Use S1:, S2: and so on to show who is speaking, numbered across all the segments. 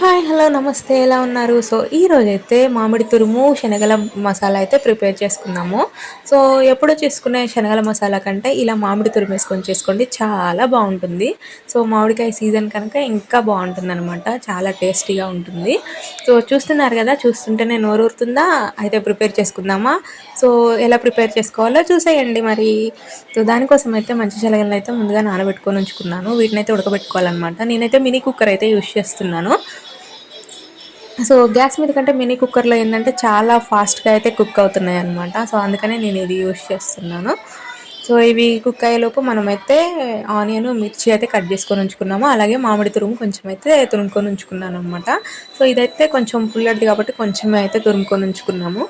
S1: Hi hello నమస్తే ఎలా ఉన్నారు? సో ఈ రోజైతే మామిడి తురుము శనగల మసాలా అయితే ప్రిపేర్ చేసుకున్నాము. సో ఎప్పుడు చేసుకునే శనగల మసాలా కంటే ఇలా మామిడి తురుము వేసుకొని చేసుకోండి చాలా బాగుంటుంది. సో మామిడికాయ సీజన్ కనుక ఇంకా బాగుంటుంది అనమాట చాలా టేస్టీగా ఉంటుంది. సో చూస్తున్నారు కదా చూస్తుంటేనే నోరూరుతుందా అయితే ప్రిపేర్ చేసుకుందామా? సో ఎలా ప్రిపేర్ చేసుకోవాలో చూసేయండి మరి. సో దానికోసం అయితే మంచి శనగలను అయితే ముందుగా నానబెట్టుకొని ఉంచుకున్నాను. వీటినైతే ఉడకబెట్టుకోవాలన్నమాట. నేనైతే మినీ కుక్కర్ అయితే యూస్ చేస్తున్నాను. సో గ్యాస్ మీద కంటే మినీ కుక్కర్లో ఏంటంటే చాలా ఫాస్ట్గా అయితే కుక్ అవుతున్నాయి అనమాట సో అందుకనే నేను ఇది యూస్ చేస్తున్నాను. సో ఇవి కుక్ అయ్యేలోపు మనమైతే ఆనియన్ మిర్చి అయితే కట్ చేసుకొని ఉంచుకున్నాము. అలాగే మామిడి తురుము కొంచెం అయితే తురుముకొని ఉంచుకున్నాను అనమాట సో ఇదైతే కొంచెం పుల్లటిది కాబట్టి కొంచెం అయితే తురుముకొని ఉంచుకున్నాము.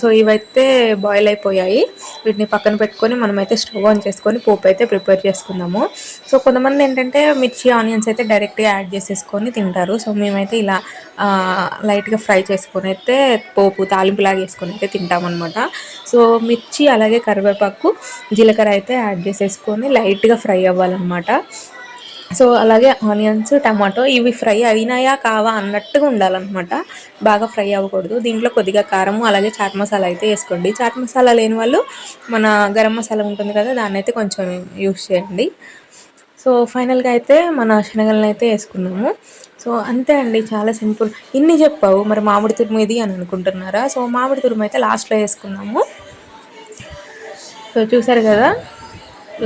S1: సో ఇవైతే బాయిల్ అయిపోయాయి. వీటిని పక్కన పెట్టుకొని మనమైతే స్టవ్ ఆన్ చేసుకొని పోపు అయితే ప్రిపేర్ చేసుకుందాము. సో కొంతమంది ఏంటంటే మిర్చి ఆనియన్స్ అయితే డైరెక్ట్గా యాడ్ చేసేసుకొని తింటారు. సో మేమైతే ఇలా లైట్గా ఫ్రై చేసుకొని అయితే పోపు తాలింపులాగా వేసుకొని అయితే తింటామన్నమాట. సో మిర్చి అలాగే కరివేపాకు జీలకర్ర అయితే యాడ్ చేసేసుకొని లైట్గా ఫ్రై అవ్వాలన్నమాట. సో అలాగే ఆనియన్స్ టమాటో ఇవి ఫ్రై అయినాయా కావా అన్నట్టుగా ఉండాలన్నమాట. బాగా ఫ్రై అవ్వకూడదు. దీంట్లో కొద్దిగా కారము అలాగే చాట్ మసాలా అయితే వేసుకోండి. చాట్ మసాలా లేని వాళ్ళు మన గరం మసాలా ఉంటుంది కదా దాన్ని అయితే కొంచెం యూస్ చేయండి. సో ఫైనల్గా అయితే మన శనగలను అయితే వేసుకున్నాము. సో అంతే అండి చాలా సింపుల్. ఇన్ని చెప్పావు మరి మామిడి తురుము ఇది అని అనుకుంటున్నారా? సో మామిడి తురుము అయితే లాస్ట్లో వేసుకున్నాము. సో చూసారు కదా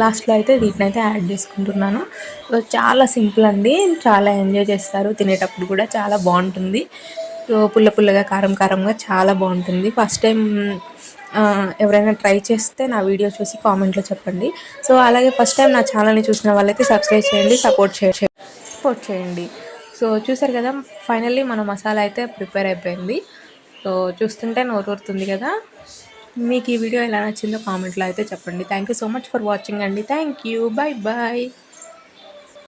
S1: లాస్ట్లో అయితే వీటిని అయితే యాడ్ చేసుకుంటున్నాను. సో చాలా సింపుల్ అండి. చాలా ఎంజాయ్ చేస్తారు. తినేటప్పుడు కూడా చాలా బాగుంటుంది. పుల్ల పుల్లగా కారం కారంగా చాలా బాగుంటుంది. ఫస్ట్ టైం ఎవరైనా ట్రై చేస్తే నా వీడియో చూసి కామెంట్లో చెప్పండి. సో అలాగే ఫస్ట్ టైం నా ఛానల్ని చూసిన వాళ్ళైతే సబ్స్క్రైబ్ చేయండి సపోర్ట్ చేయండి సపోర్ట్ చేయండి. సో చూసారు కదా ఫైనల్లీ మన మసాలా అయితే ప్రిపేర్ అయిపోయింది. సో చూస్తుంటే నోరూరుతుంది కదా. మీకు ఈ వీడియో ఎలా నచ్చిందో కామెంట్లో అయితే చెప్పండి. Thank you so much for watching అండి. Thank you bye bye